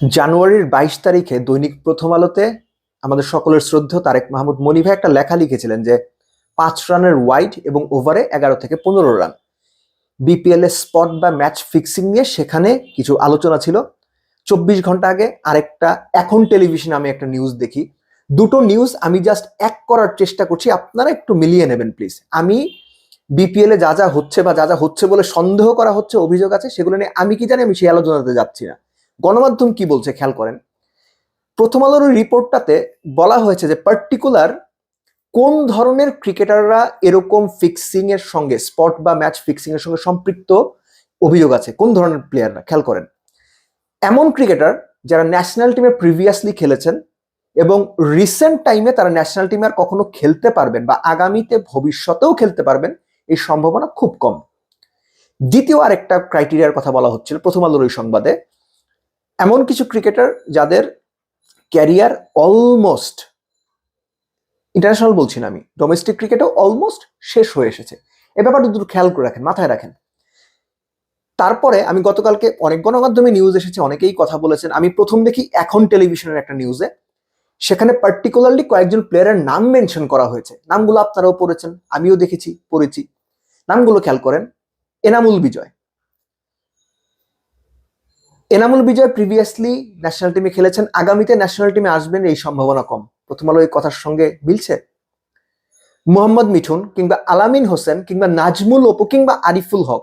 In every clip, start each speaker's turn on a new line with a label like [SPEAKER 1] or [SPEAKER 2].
[SPEAKER 1] জানুয়ারির বাইশ তারিখে দৈনিক প্রথম আলোতে আমাদের সকলের শ্রদ্ধেয় তারেক মাহমুদ মনি ভাই একটা লেখা লিখেছিলেন যে, পাঁচ রানের ওয়াইড এবং ওভারে এগারো থেকে পনেরো রান। বিপিএল এর স্পট বা ম্যাচ ফিক্সিং নিয়ে সেখানে কিছু আলোচনা ছিল। চব্বিশ ঘণ্টা আগে আরেকটা এখন টেলিভিশনে আমি একটা নিউজ দেখি। দুটো নিউজ আমি জাস্ট এক করার চেষ্টা করছি, আপনারা একটু মিলিয়ে নেবেন প্লিজ আমি বিপিএল এ যা যা হচ্ছে বা যা যা হচ্ছে বলে সন্দেহ করা হচ্ছে, অভিযোগ আছে, সেগুলো নিয়ে আমি কি জানি আমি সেই আলোচনাতে যাচ্ছি না। গণমাধ্যম কি বলছে খেয়াল করেন। প্রথম আলোর রিপোর্টটাতে বলা হয়েছে যে পার্টিকুলার কোন ধরনের ক্রিকেটাররা এরকম ফিক্সিং এর সঙ্গে স্পট বা ম্যাচ ফিক্সিং এর সঙ্গে সম্পৃক্ত অভিযোগ আছে, কোন ধরনের প্লেয়াররা খেয়াল করেন। এমন ক্রিকেটার যারা ন্যাশনাল টিমে প্রিভিয়াসলি খেলেছেন এবং রিসেন্ট টাইমে তারা ন্যাশনাল টিমে আর কখনো খেলতে পারবেন বা আগামীতে ভবিষ্যতেও খেলতে পারবেন, এই সম্ভাবনা খুব কম। দ্বিতীয় আরেকটা ক্রাইটেরিয়ার কথা বলা হচ্ছিল প্রথম আলোর ওই সংবাদে এমন কিছু ক্রিকেটার যাদের ক্যারিয়ার অলমোস্ট ইন্টারন্যাশনাল বলছি না আমি ডোমেস্টিক ক্রিকেটও অলমোস্ট শেষ হয়ে এসেছে। এ ব্যাপারটা দুটো খেয়াল করে রাখেন, মাথায় রাখেন। তারপরে আমি গতকালকে অনেক গণমাধ্যমে নিউজ এসেছে, অনেকেই কথা বলেছেন। আমি প্রথম দেখি এখন টেলিভিশনের একটা নিউজে সেখানে পার্টিকুলারলি কয়েকজন প্লেয়ারের নাম মেনশন করা হয়েছে। নামগুলো আপনারাও পড়েছেন, আমিও দেখেছি, পড়েছি। নামগুলো খেয়াল করেন, এনামুল বিজয়। এনামুল বিজয় প্রিভিয়াসলি ন্যাশনাল টিমে খেলেছেন, আগামীতে ন্যাশনাল টিমে আসবেন এই সম্ভাবনা কম। প্রথম আলো এই কথার সঙ্গে মিলছে? মোহাম্মদ মিঠুন কিংবা আলামিন হোসেন কিংবা নাজমুল অপু কিংবা আরিফুল হক,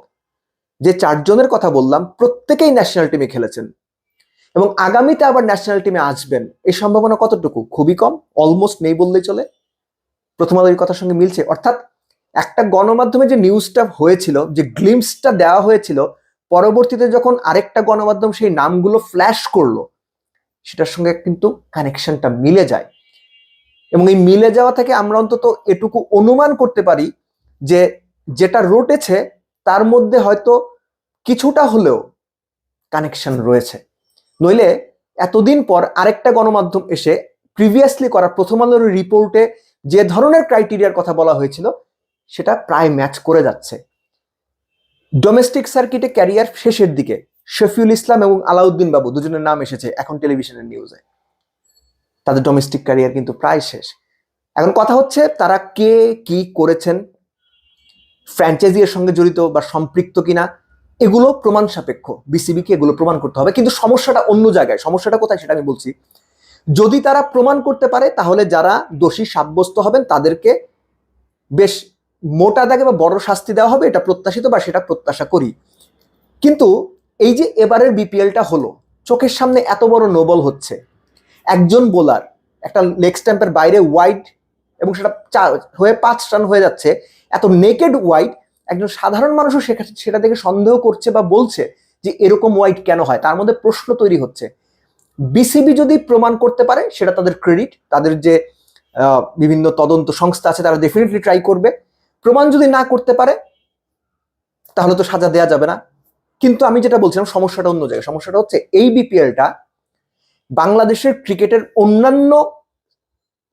[SPEAKER 1] যে চারজনের কথা বললাম, প্রত্যেকেই ন্যাশনাল টিমে খেলেছেন। এবং আগামীতে আবার ন্যাশনাল টিমে আসবেন, এই সম্ভাবনা কতটুকু? খুবই কম অলমোস্ট নেই বললেই চলে। প্রথম আলোর কথার সঙ্গে মিলছে। অর্থাৎ একটা গণমাধ্যমে যে নিউজটা হয়েছিল, যে গ্লিমসটা দেওয়া হয়েছিল পরবর্তীতে যখন আরেকটা গণমাধ্যম সেই নামগুলো ফ্ল্যাশ করল, সেটার সঙ্গে কিন্তু কানেকশনটা মিলে যায়। এবং এই মিলে যাওয়া থেকে আমরা অন্তত এটুকু অনুমান করতে পারি যে যেটা রটেছে, তার মধ্যে হয়তো কিছুটা হলেও কানেকশন রয়েছে। নইলে এতদিন পর আরেকটা গণমাধ্যম এসে প্রিভিয়াসলি করা প্রথম আলোর রিপোর্টে যে ধরনের ক্রাইটেরিয়ার কথা বলা হয়েছিল, সেটা প্রায় ম্যাচ করে যাচ্ছে। ডোমেস্টিক সার্কিটে ক্যারিয়ার শেষের দিকে শফিউল ইসলাম এবং আলাউদ্দিন বাবু দুজনের নাম এসেছে এখন টেলিভিশনের নিউজে তাদের ডোমেস্টিক ক্যারিয়ার কিন্তু প্রায় শেষ। এখন কথা হচ্ছে, তারা কে, কি করেছেন ফ্র্যাঞ্চাইজি এর সঙ্গে জড়িত বা সম্পৃক্ত কিনা, এগুলো প্রমাণ সাপেক্ষ। বিসিবিকে এগুলো প্রমাণ করতে হবে। কিন্তু সমস্যাটা অন্য জায়গায়। সমস্যাটা কোথায় সেটা আমি বলছি। যদি তারা প্রমাণ করতে পারে, তাহলে যারা দোষী সাব্যস্ত হবেন, তাদেরকে বেশ মোটা দাগে বা বড় শাস্তি দেওয়া হবে, এটা প্রত্যাশিত বা সেটা প্রত্যাশা করি। কিন্তু এই যে এবারের বিপিএলটা হলো, চোখের সামনে এত বড় নোবল হচ্ছে। একজন বোলার, একটা লেগ স্ট্যাম্পের বাইরে ওয়াইড এবং সেটা হয়ে পাঁচ রান হয়ে যাচ্ছে, এত নেকেড ওয়াইড, একজন সাধারণ মানুষও সেটা সেটা দেখে সন্দেহ করছে বা বলছে যে এরকম ওয়াইড কেন হয়, তার মধ্যে প্রশ্ন তৈরি হচ্ছে। বিসিবি যদি প্রমাণ করতে পারে, সেটা তাদের ক্রেডিট, তাদের যে বিভিন্ন তদন্ত সংস্থা আছে, তারা ডেফিনেটলি ট্রাই করবে। প্রমাণ যদি না করতে পারে, তাহলে তো সাজা দেয়া যাবে না। কিন্তু আমি যেটা বলছিলাম, সমস্যাটা অন্য জায়গায়। সমস্যাটা হচ্ছে এই বিপিএলটা বাংলাদেশের ক্রিকেটের অন্যান্য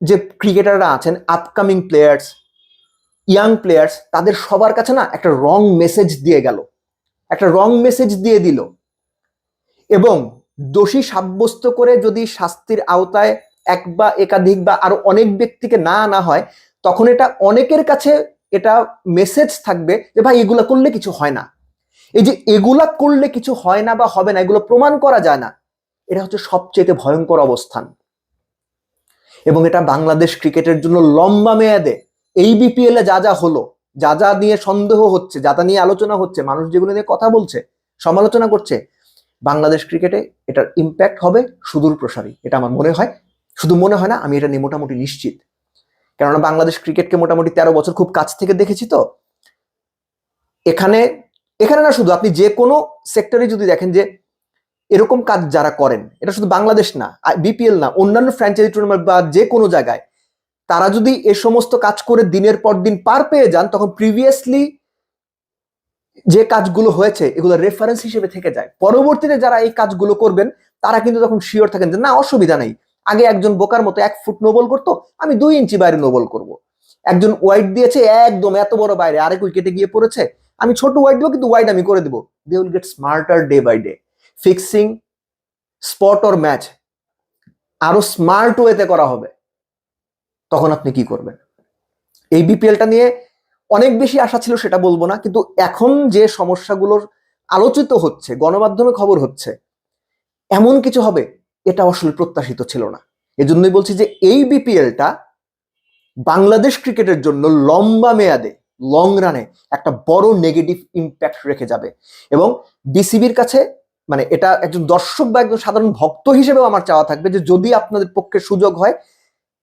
[SPEAKER 1] যে ক্রিকেটাররা আছেন আপকামিং প্লেয়ার্স ইয়াং প্লেয়ার্স তাদের সবার কাছে না একটা রং মেসেজ দিয়ে গেল। একটা রং মেসেজ দিয়ে দিল। এবং দোষী সাব্যস্ত করে যদি শাস্তির আওতায় এক বা একাধিক বা আরও অনেক ব্যক্তিকে না আনা হয়, তখন এটা অনেকের কাছে এটা মেসেজ থাকবে যে ভাই এগুলা করলে কিছু হয় না। এই যে এগুলা করলে কিছু হয় না বা হবে না, এগুলো প্রমাণ করা যায় না, এটা হচ্ছে সবচেয়ে ভয়ঙ্কর অবস্থান। এবং এটা বাংলাদেশ ক্রিকেটের জন্য লম্বা মেয়াদে। এই বিপিএল এ যা যা হলো, যা যা নিয়ে সন্দেহ হচ্ছে, যা যা নিয়ে আলোচনা হচ্ছে, মানুষ যেগুলো নিয়ে কথা বলছে, সমালোচনা করছে, বাংলাদেশ ক্রিকেটে এটার ইম্প্যাক্ট হবে সুদূর প্রসারী এটা আমার মনে হয়। শুধু মনে হয় না, আমি এটা নিয়ে মোটামুটি নিশ্চিত। কেননা বাংলাদেশ ক্রিকেটকে মোটামুটি তেরো বছর খুব কাছ থেকে দেখেছি তো। এখানে এখানে না শুধু আপনি যে কোনো সেক্টরে যদি দেখেন যে এরকম কাজ যারা করেন, এটা শুধু বাংলাদেশ না বিপিএল না, অন্যান্য ফ্র্যাঞ্চাইজি টুর্নামেন্ট বা যে কোনো জায়গায়, তারা যদি এ সমস্ত কাজ করে দিনের পর দিন পার পেয়ে যান, তখন প্রিভিয়াসলি যে কাজগুলো হয়েছে, এগুলো রেফারেন্স হিসেবে থেকে যায়। পরবর্তীতে যারা এই কাজগুলো করবেন, তারা কিন্তু তখন শিওর থাকেন যে না, অসুবিধা নেই। আগে একজন বোকার মতো এক ফুট নোবল করতো, আমি দুই ইঞ্চি বাইরে নোবল করব। একজন ওয়াইড দিয়েছে একদম এত বড় বাইরে, আরেক উইকেটে গিয়ে পড়েছে। আমি ছোট ওয়াইড দেবো, কিন্তু ওয়াইড আমি করে দেবো। They will get smarter day by day fixing spot or match আরও স্মার্ট ওয়েতে করা হবে। তখন আপনি কি করবেন? এই বিপিএলটা নিয়ে অনেক বেশি আশা ছিল সেটা বলব না, কিন্তু এখন যে সমস্যাগুলোর আলোচিত হচ্ছে, গণমাধ্যমে খবর হচ্ছে, এমন কিছু হবে এটা আসলে প্রত্যাশিত ছিল না। এজন্যই বলছি যে এই বিপিএলটা বাংলাদেশ ক্রিকেটের জন্য লম্বা মেয়াদে লং রানে একটা বড় নেগেটিভ ইম্প্যাক্ট রেখে যাবে। এবং বিসিবির কাছে মানে এটা একজন দর্শক বা একজন সাধারণ ভক্ত হিসেবেও আমার চাওয়া থাকবে যে যদি আপনাদের পক্ষে সুযোগ হয়,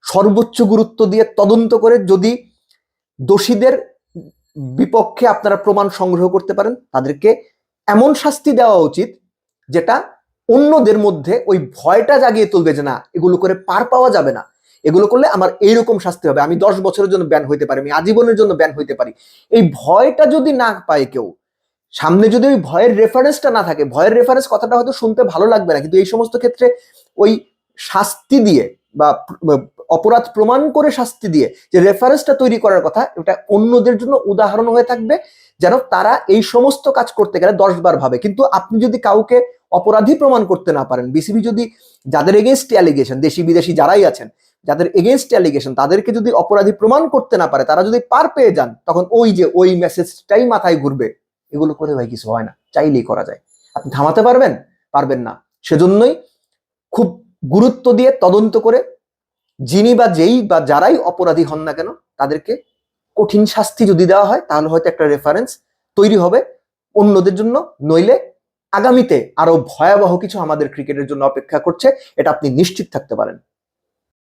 [SPEAKER 1] সর্বোচ্চ গুরুত্ব দিয়ে তদন্ত করে যদি দোষীদের বিপক্ষে আপনারা প্রমাণ সংগ্রহ করতে পারেন, তাদেরকে এমন শাস্তি দেওয়া উচিত যেটা অন্যদের মধ্যে ওই ভয়টা জাগিয়ে তুলবে যে না, এগুলো করে পার পাওয়া যাবে না। এগুলো করলে আমার এইরকম শাস্তি হবে। আমি দশ বছরের জন্য ব্যান হইতে পারি, আমি আজীবনের জন্য ব্যান হইতে পারি। এই ভয়টা যদি না পায় কেউ, সামনে যদি ওই ভয়ের রেফারেন্সটা না থাকে, ভয়ের রেফারেন্স কথাটা হয়তো শুনতে ভালো লাগবে না, কিন্তু এই সমস্ত ক্ষেত্রে ওই শাস্তি দিয়ে বা অপরাধ প্রমাণ করে শাস্তি দিয়ে যে রেফারেন্সটা তৈরি করার কথা, এটা অন্যদের জন্য উদাহরণ হয়ে থাকবে। যেন তারা এই সমস্ত কাজ করতে গেলে দশবার ভাবে। কিন্তু আপনি যদি কাউকে অপরাধী প্রমাণ করতে না পারেন বিসিবি যদি যাদের এগেনস্ট অ্যালিগেশন দেশি বিদেশি যারাই আছেন, যাদের এগেনস্ট অ্যালিগেশন তাদেরকে যদি অপরাধী প্রমাণ করতে না পারে, তারা যদি পার পেয়ে যান, তখন ওই যে ওই মেসেজটাই মাথায় ঘুরবে। এগুলো করে ভাই কিছু হয় না, চাইলেই করা যায়। আপনি থামাতে পারবেন? পারবেন না। সেজন্যই খুব গুরুত্ব দিয়ে তদন্ত করে, যিনি বা যেই বা যারাই অপরাধী হন না কেন, তাদেরকে কঠিন শাস্তি যদি দেওয়া হয়, তাহলে হয়তো একটা রেফারেন্স তৈরি হবে অন্যদের জন্য। নইলে আগামীতে আরও ভয়াবহ কিছু আমাদের ক্রিকেটের জন্য অপেক্ষা করছে, এটা আপনি নিশ্চিত থাকতে পারেন।